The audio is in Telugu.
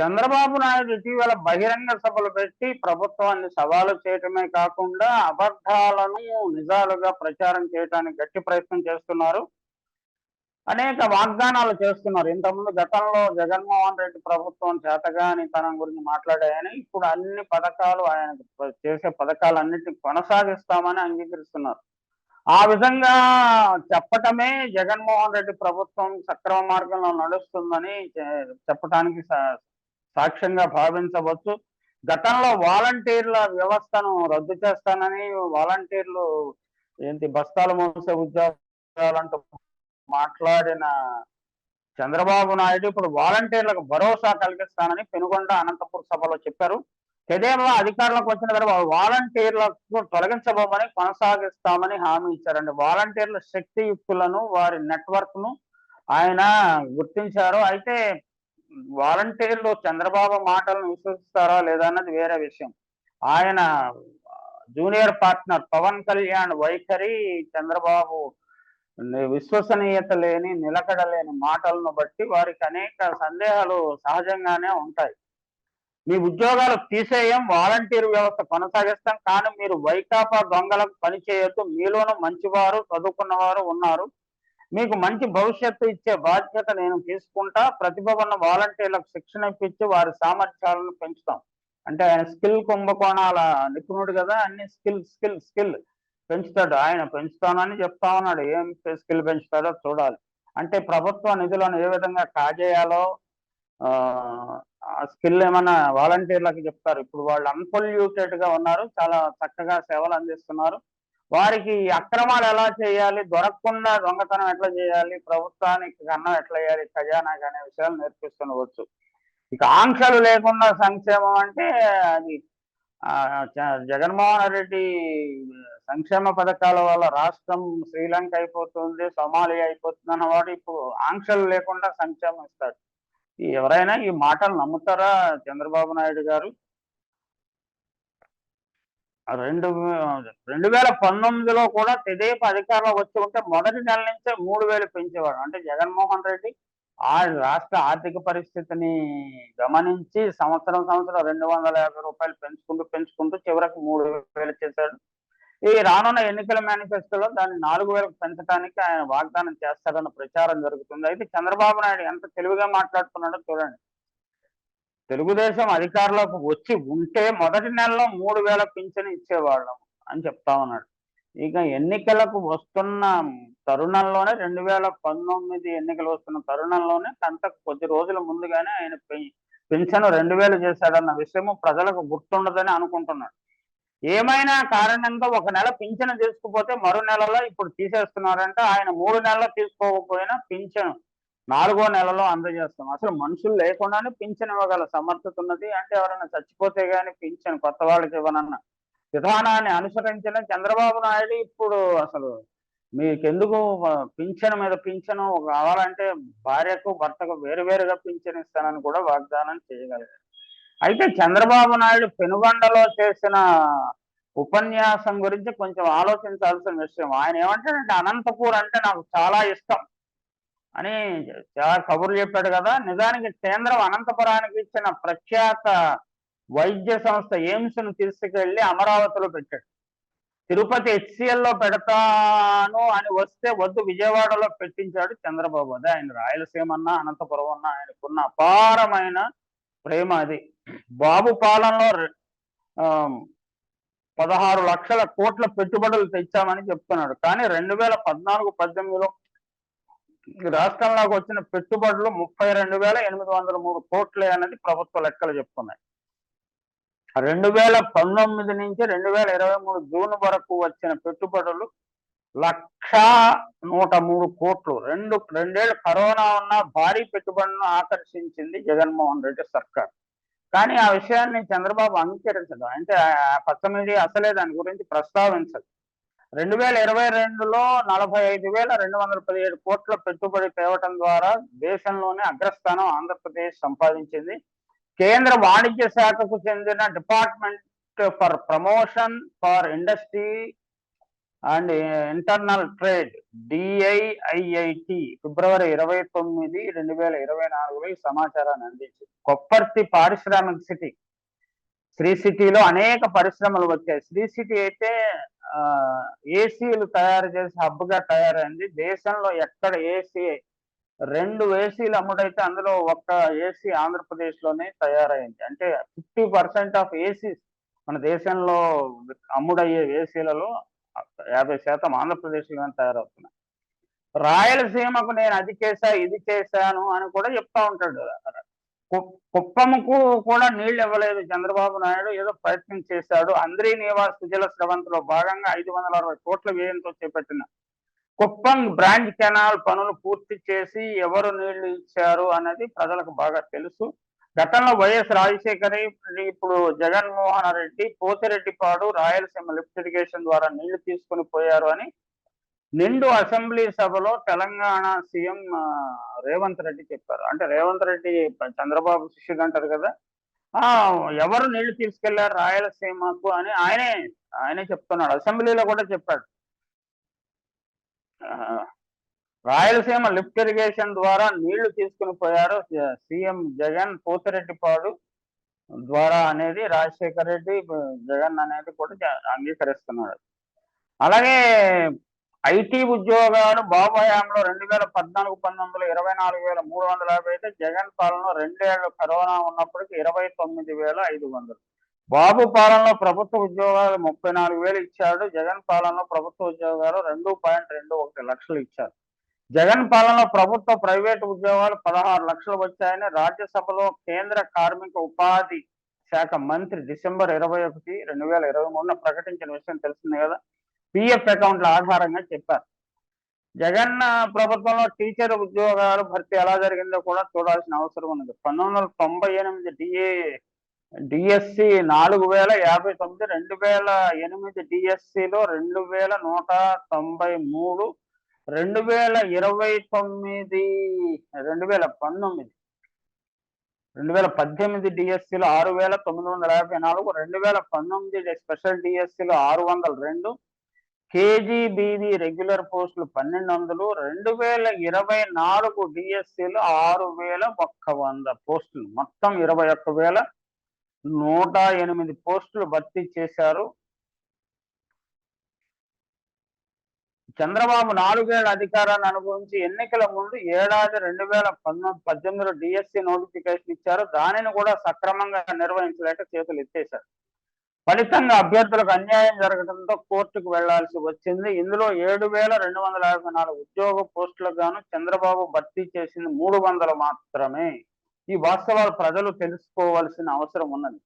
చంద్రబాబు నాయుడు ఇటీవల బహిరంగ సభలు పెట్టి ప్రభుత్వాన్ని సవాలు చేయటమే కాకుండా అబద్ధాలను నిజాలుగా ప్రచారం చేయడానికి గట్టి ప్రయత్నం చేస్తున్నారు. అనేక వాగ్దానాలు చేస్తున్నారు. ఇంతకుముందు గతంలో జగన్మోహన్ రెడ్డి ప్రభుత్వం చేతగాని తనం గురించి మాట్లాడాయని ఇప్పుడు అన్ని పథకాలు ఆయన చేసే పథకాలన్నిటిని కొనసాగిస్తామని అంగీకరిస్తున్నారు. ఆ విధంగా చెప్పటమే జగన్మోహన్ రెడ్డి ప్రభుత్వం సక్రమ మార్గంలో నడుస్తుందని చెప్పటానికి సాక్ష్యంగా భావించవచ్చు. గతంలో వాలంటీర్ల వ్యవస్థను రద్దు చేస్తానని వాలంటీర్లు ఏంటి బస్తాలు మోసే ఉద్యోగాలంటూ మాట్లాడిన చంద్రబాబు నాయుడు ఇప్పుడు వాలంటీర్లకు భరోసా కలిగిస్తానని పెనుగొండ అనంతపూర్ సభలో చెప్పారు. తెదేవా అధికారంలోకి వచ్చిన తర్వాత వాలంటీర్లకు తొలగించబోమని కొనసాగిస్తామని హామీ ఇచ్చారండి. వాలంటీర్ల శక్తియుక్తులను వారి నెట్వర్క్ను ఆయన గుర్తించారు. అయితే వాలంటీర్లు చంద్రబాబు మాటలను విశ్వసిస్తారా లేదా అన్నది వేరే విషయం. ఆయన జూనియర్ పార్ట్నర్ పవన్ కళ్యాణ్ వైఖరి చంద్రబాబు విశ్వసనీయత లేని నిలకడ లేని మాటలను బట్టి వారికి అనేక సందేహాలు సహజంగానే ఉంటాయి. మీ ఉద్యోగాలు తీసేయం వాలంటీర్ వ్యవస్థ కొనసాగిస్తాం కానీ మీరు వైకాపా దొంగలకు పనిచేయొద్దు మీలోనూ మంచివారు చదువుకున్నవారు ఉన్నారు. మీకు మంచి భవిష్యత్తు ఇచ్చే బాధ్యత నేను తీసుకుంటా. ప్రతిభ ఉన్న వాలంటీర్లకు శిక్షణ ఇప్పించి వారి సామర్థ్యాలను పెంచుతాం. అంటే ఆయన స్కిల్ కుంభకోణాల నిపుణుడు కదా అన్ని స్కిల్ స్కిల్ స్కిల్ పెంచుతాడు. ఆయన పెంచుతానని చెప్తా ఉన్నాడు. ఏం స్కిల్ పెంచుతాడో చూడాలి. అంటే ప్రభుత్వ నిధులను ఏ విధంగా కాజేయాలో ఆ స్కిల్ ఏమైనా వాలంటీర్లకు చెప్తారు. ఇప్పుడు వాళ్ళు అన్పొల్యూటెడ్గా ఉన్నారు. చాలా చక్కగా సేవలు అందిస్తున్నారు. వారికి అక్రమాలు ఎలా చేయాలి? దొరకకుండా దొంగతనం ఎట్లా చేయాలి? ప్రభుత్వానికి కన్నా ఎట్లా చేయాలి? ఖజానాకి అనే విషయాలు నేర్పిస్తుండవచ్చు. ఇక ఆంక్షలు లేకుండా సంక్షేమం అంటే అది జగన్మోహన్ రెడ్డి సంక్షేమ పథకాల వల్ల రాష్ట్రం శ్రీలంక అయిపోతుంది సోమాలియా అయిపోతుంది అన్నవాడు ఇప్పుడు ఆంక్షలు లేకుండా సంక్షేమం ఇస్తాడు. ఎవరైనా ఈ మాటలు నమ్ముతారా చంద్రబాబు నాయుడు గారు? రెండు రెండు వేల పంతొమ్మిదిలో కూడా తెదేప అధికారంలో వచ్చి ఉంటే మొదటి నెల నుంచే మూడు వేలు పెంచేవారు. అంటే జగన్మోహన్ రెడ్డి ఆ రాష్ట్ర ఆర్థిక పరిస్థితిని గమనించి సంవత్సరం సంవత్సరం రెండు వందల యాభై రూపాయలు పెంచుకుంటూ పెంచుకుంటూ చివరకు మూడు వేలు చేశాడు. ఈ రానున్న ఎన్నికల మేనిఫెస్టోలో దాన్ని నాలుగు వేలకు పెంచడానికి ఆయన వాగ్దానం చేస్తారన్న ప్రచారం జరుగుతుంది. అయితే చంద్రబాబు నాయుడు ఎంత తెలివిగా మాట్లాడుతున్నాడో చూడండి. తెలుగుదేశం అధికారంలోకి వచ్చి ఉంటే మొదటి నెలలో మూడు వేల పింఛను ఇచ్చేవాళ్ళం అని చెప్తా ఉన్నాడు. ఇక ఎన్నికలకు వస్తున్న తరుణంలోనే రెండు వేల పంతొమ్మిది ఎన్నికలు వస్తున్న తరుణంలోనే అంత కొద్ది రోజుల ముందుగానే ఆయన పె- పింఛను రెండు వేలు చేశాడన్న విషయము ప్రజలకు గుర్తుండదని అనుకుంటున్నాడు. ఏమైనా కారణంగా ఒక నెల పింఛను తీసుకుపోతే మరో నెలలో ఇప్పుడు తీసేస్తున్నారంటే ఆయన మూడు నెలలు తీసుకోకపోయినా పింఛను నాలుగో నెలలో అందజేస్తాం అసలు మనుషులు లేకుండానే పింఛన్ ఇవ్వగల సమర్థత ఉన్నది. అంటే ఎవరైనా చచ్చిపోతే గానీ పింఛన్ కొత్త వాళ్ళకి ఇవ్వనన్న. విధానాన్ని అనుసరించిన చంద్రబాబు నాయుడు ఇప్పుడు అసలు మీకెందుకు పింఛన్ మీద పింఛను కావాలంటే భార్యకు భర్తకు వేరువేరుగా పింఛన్ ఇస్తానని కూడా వాగ్దానం చేయగలిగారు. అయితే చంద్రబాబు నాయుడు పెనుగొండలో చేసిన ఉపన్యాసం గురించి కొంచెం ఆలోచించాల్సిన విషయం. ఆయన ఏమంటాడంటే అనంతపూర్ అంటే నాకు చాలా ఇష్టం. అని చాలా కబుర్లు చెప్పాడు కదా. నిజానికి కేంద్రం అనంతపురానికి ఇచ్చిన ప్రఖ్యాత వైద్య సంస్థ ఎయిమ్స్ను తీసుకెళ్ళి అమరావతిలో పెట్టాడు. తిరుపతి హెచ్సిఎల్లో పెడతాను అని వస్తే వద్దు విజయవాడలో పెట్టించాడు చంద్రబాబు. అదే ఆయన రాయలసీమ అన్న అనంతపురం అన్న ఆయనకున్న అపారమైన ప్రేమ అది. బాబు పాలనలో పదహారు లక్షల కోట్ల పెట్టుబడులు తెచ్చామని చెప్తున్నాడు. కానీ రెండు వేల పద్నాలుగు పద్దెనిమిదిలో రాష్ట్రంలోకి వచ్చిన పెట్టుబడులు ముప్పై రెండు వేల ఎనిమిది వందల మూడు కోట్లే అనేది ప్రభుత్వ లెక్కలు చెప్తున్నాయి. రెండు వేల పంతొమ్మిది నుంచి రెండు వేల ఇరవై మూడు జూన్ వరకు వచ్చిన పెట్టుబడులు లక్ష నూట మూడు కోట్లు. రెండు రెండేళ్ళు కరోనా ఉన్న భారీ పెట్టుబడులను ఆకర్షించింది జగన్మోహన్ రెడ్డి సర్కార్. కానీ ఆ విషయాన్ని చంద్రబాబు అంగీకరించడం అంటే పచ్చ మీడియా అసలే దాని గురించి ప్రస్తావించదు. రెండు వేల ఇరవై రెండులో నలభై ఐదు వేల రెండు వందల పదిహేడు కోట్ల పెట్టుబడి తేవటం ద్వారా దేశంలోనే అగ్రస్థానం ఆంధ్రప్రదేశ్ సంపాదించింది. కేంద్ర వాణిజ్య శాఖకు చెందిన department for promotion for industry and internal trade DIIIT ఫిబ్రవరి ఇరవై తొమ్మిది రెండు వేల ఇరవై నాలుగులో ఈ సమాచారాన్ని అందించింది. కొప్పర్తి పారిశ్రామిక సిటీ శ్రీ సిటీలో అనేక పరిశ్రమలు వచ్చాయి. శ్రీ సిటీ అయితే ఏసీలు తయారు చేసి హబ్గా తయారైంది. దేశంలో ఎక్కడ ఏసీ రెండు ఏసీలు అమ్ముడైతే అందులో ఒక్క ఏసీ ఆంధ్రప్రదేశ్లోనే తయారైంది. అంటే ఫిఫ్టీ పర్సెంట్ ఆఫ్ ఏసీస్ మన దేశంలో అమ్ముడయ్యే ఏసీలలో యాభై శాతం ఆంధ్రప్రదేశ్లోనే తయారవుతున్నాయి. రాయలసీమకు నేను అది చేశా ఇది చేశాను అని కూడా చెప్తా ఉంటాడు. కు- కుప్పముకు కూడా నీళ్ళు ఇవ్వలేదు చంద్రబాబు నాయుడు. ఏదో ప్రయత్నం చేశాడు. అంద్రీ నివాస్ సుజల స్రవంతిలో భాగంగా ఐదు వందల అరవై కోట్ల వ్యయంతో చేపట్టిన కుప్పం బ్రాంచ్ కెనాల్ పనులు పూర్తి చేసి ఎవరు నీళ్ళు ఇచ్చారు అనేది ప్రజలకు బాగా తెలుసు. గతంలో వైఎస్ రాజశేఖర్ ఇప్పుడు జగన్మోహన్ రెడ్డి పోతిరెడ్డిపాడు రాయలసీమ లిఫ్ట్ ఇరిగేషన్ ద్వారా నీళ్ళు తీసుకొని పోయారు అని నిండు అసెంబ్లీ సభలో తెలంగాణ సీఎం రేవంత్ రెడ్డి చెప్పారు. అంటే రేవంత్ రెడ్డి చంద్రబాబు శిష్యుడు అంటారు కదా. ఆ ఎవరు నీళ్ళు తీసుకెళ్ళారు రాయలసీమకు అని ఆయనే ఆయనే చెప్తున్నాడు. అసెంబ్లీలో కూడా చెప్పాడు. ఆ, రాయలసీమ లిఫ్ట్ ఇరిగేషన్ ద్వారా నీళ్ళు తీసుకుని పోయారు సీఎం జగన్ పోతిరెడ్డిపాడు ద్వారా అనేది రాజశేఖర రెడ్డి జగన్ అనేది కూడా అంగీకరిస్తున్నాడు. అలాగే ఐటీ ఉద్యోగాలు బాబు హయాంలో రెండు వేల పద్నాలుగు పంతొమ్మిదిలో ఇరవై నాలుగు వేల మూడు వందల యాభై అయితే జగన్ పాలనలో రెండేళ్ళు కరోనా ఉన్నప్పటికీ ఇరవై తొమ్మిది వేల ఐదు వందలు. బాబు పాలనలో ప్రభుత్వ ఉద్యోగాలు ముప్పై నాలుగు వేలు ఇచ్చాడు. జగన్ పాలనలో ప్రభుత్వ ఉద్యోగాలు రెండు పాయింట్ రెండు ఒకటి లక్షలు ఇచ్చారు. జగన్ పాలనలో ప్రభుత్వ ప్రైవేటు ఉద్యోగాలు పదహారు లక్షలు వచ్చాయని రాజ్యసభలో కేంద్ర కార్మిక ఉపాధి శాఖ మంత్రి డిసెంబర్ ఇరవై ఒకటి రెండు వేల ఇరవై మూడున ప్రకటించిన విషయం తెలిసింది కదా. పిఎఫ్ అకౌంట్ల ఆధారంగా చెప్పారు. జగన్ ప్రభుత్వంలో టీచర్ ఉద్యోగాలు భర్తీ ఎలా జరిగిందో కూడా చూడాల్సిన అవసరం ఉన్నది. పంతొమ్మిది వందల తొంభై ఎనిమిది డిఏ డిఎస్సి నాలుగు వేల యాభై తొమ్మిది రెండు వేల ఎనిమిది డిఎస్సిలో రెండు వేల నూట తొంభై మూడు రెండు వేల ఇరవై తొమ్మిది రెండు వేల పంతొమ్మిది రెండు వేల పద్దెనిమిది డిఎస్సిలో ఆరు వేల తొమ్మిది వందల యాభై నాలుగు రెండు వేల పంతొమ్మిది స్పెషల్ డిఎస్సిలో ఆరు వందల రెండు కేజీబీవి రెగ్యులర్ పోస్టులు పన్నెండు వందలు రెండు వేల ఇరవై నాలుగు డిఎస్సీలు ఆరు వేల ఒక్క వంద పోస్టులు. మొత్తం ఇరవై ఒక్క వేల నూట ఎనిమిది పోస్టులు భర్తీ చేశారు. చంద్రబాబు నాలుగేళ్ళ అధికారాన్ని అనుభవించి ఎన్నికల ముందు ఏడాది రెండు వేల పంతొమ్మిది పద్దెనిమిదిలో డిఎస్సి నోటిఫికేషన్ ఇచ్చారు. దానిని కూడా సక్రమంగా నిర్వహించలేక చేతులు ఎత్తేశారు. ఫలితంగా అభ్యర్థులకు అన్యాయం జరగడంతో కోర్టుకు వెళ్ళాల్సి వచ్చింది. ఇందులో ఏడు వేల రెండు వందల యాభై నాలుగు ఉద్యోగ పోస్టులకు గాను చంద్రబాబు భర్తీ చేసింది మూడు వందలు మాత్రమే. ఈ వాస్తవాలు ప్రజలు తెలుసుకోవాల్సిన అవసరం ఉన్నది.